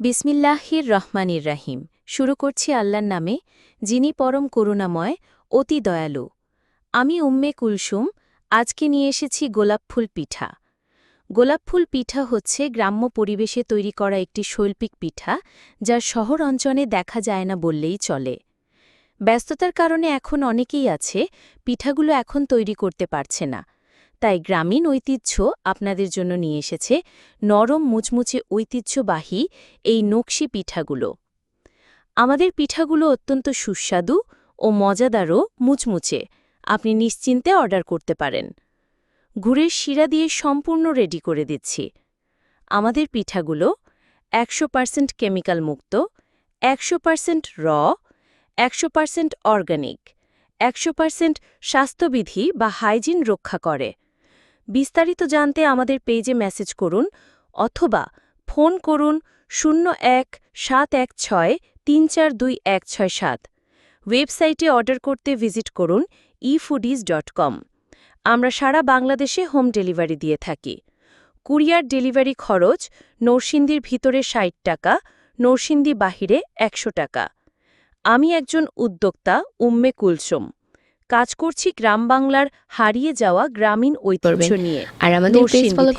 বিসমিল্লাহির রহমানির রাহিম। শুরু করছি আল্লাহর নামে, যিনি পরম করুণাময়, অতি দয়ালু। আমি উম্মে কুলসুম, আজকে নিয়ে এসেছি গোলাপ ফুল পিঠা। গোলাপ ফুল পিঠা হচ্ছে গ্রাম্য পরিবেশে তৈরি করা একটি শৈল্পিক পিঠা, যা শহর অঞ্চলে দেখা যায় না বললেই চলে। ব্যস্ততার কারণে এখন অনেকেই আছে, পিঠাগুলো এখন তৈরি করতে পারছে না। তাই গ্রামীণ ঐতিহ্য আপনাদের জন্য নিয়ে এসেছে নরম মুচমুচে ঐতিহ্যবাহী এই নকশি পিঠাগুলো। আমাদের পিঠাগুলো অত্যন্ত সুস্বাদু ও মজাদারও মুচমুচে। আপনি নিশ্চিন্তে অর্ডার করতে পারেন। গুড়ের শিরা দিয়ে সম্পূর্ণ রেডি করে দিচ্ছি। আমাদের পিঠাগুলো একশো পার্সেন্ট কেমিক্যাল মুক্ত, একশো পার্সেন্ট র, একশো পার্সেন্ট অর্গানিক, একশো পার্সেন্ট স্বাস্থ্যবিধি বা হাইজিন রক্ষা করে। বিস্তারিত জানতে আমাদের পেজে মেসেজ করুন অথবা ফোন করুন শূন্য এক সাত এক ছয় তিন চার দুই এক ছয় সাত। ওয়েবসাইটে অর্ডার করতে ভিজিট করুন ইফুডিজ ডট কম আমরা সারা বাংলাদেশে হোম ডেলিভারি দিয়ে থাকি। কুরিয়ার ডেলিভারি খরচ নরসিংদীর ভিতরে ষাট টাকা, নরসিংদী বাহিরে একশো টাকা। আমি একজন উদ্যোক্তা, উম্মে কুলসুম। কাজ করছি গ্রাম বাংলার হারিয়ে যাওয়া গ্রামীণ ঐতিহ্য নিয়ে। আর আমাদের পেজ ফলো